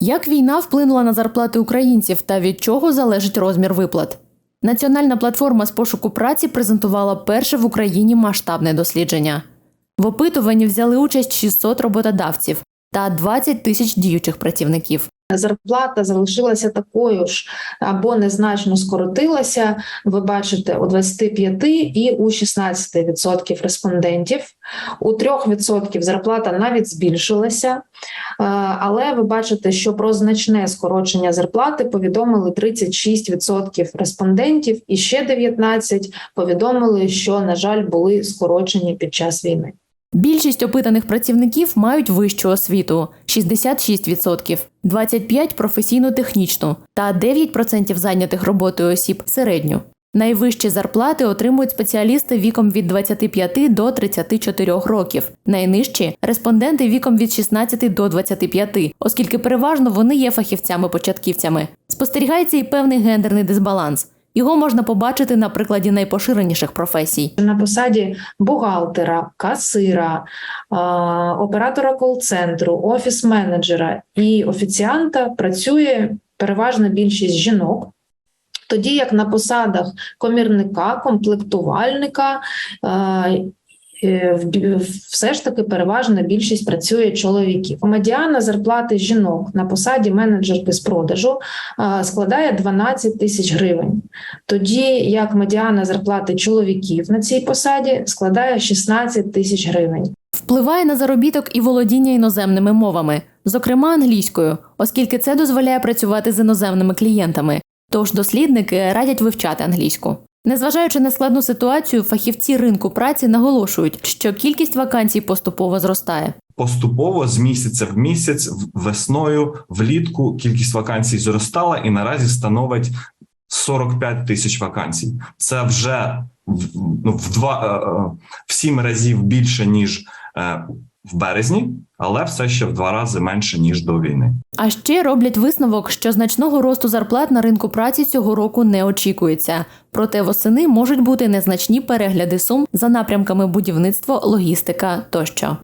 Як війна вплинула на зарплати українців та від чого залежить розмір виплат? Національна платформа з пошуку праці презентувала перше в Україні масштабне дослідження. В опитуванні взяли участь 600 роботодавців та 20 тисяч діючих працівників. Зарплата залишилася такою ж або незначно скоротилася. Ви бачите у 25 і у 16% респондентів. У 3% зарплата навіть збільшилася. Е, Але ви бачите, що про значне скорочення зарплати повідомили 36% респондентів, і ще 19 повідомили, що, на жаль, були скорочені під час війни. Більшість опитаних працівників мають вищу освіту 66%, 25% професійно-технічну та 9% зайнятих роботою осіб середню. Найвищі зарплати отримують спеціалісти віком від 25 до 34 років, найнижчі респонденти віком від 16 до 25, оскільки переважно вони є фахівцями-початківцями. Спостерігається і певний гендерний дисбаланс. Його можна побачити на прикладі найпоширеніших професій. на посаді бухгалтера, касира, оператора кол-центру, офіс-менеджера і офіціанта працює переважна більшість жінок. Тоді як на посадах комірника, комплектувальника все ж таки переважна більшість працює чоловіків. Медіана зарплати жінок на посаді менеджерки з продажу е, складає 12 тисяч гривень тоді як медіана зарплати чоловіків на цій посаді складає 16 тисяч гривень. Впливає на заробіток і володіння іноземними мовами, зокрема англійською, оскільки це дозволяє працювати з іноземними клієнтами. Тож дослідники радять вивчати англійську. Незважаючи на складну ситуацію, фахівці ринку праці наголошують, що кількість вакансій поступово зростає. Поступово з місяця в місяць, весною, влітку кількість вакансій зростала і наразі становить 45 тисяч вакансій. Це вже в, ну, в два е, е, в сім разів більше ніж е, в березні, але все ще в два рази менше ніж до війни. А ще роблять висновок, що значного росту зарплат на ринку праці цього року не очікується. Проте восени можуть бути незначні перегляди сум за напрямками будівництво, логістика тощо.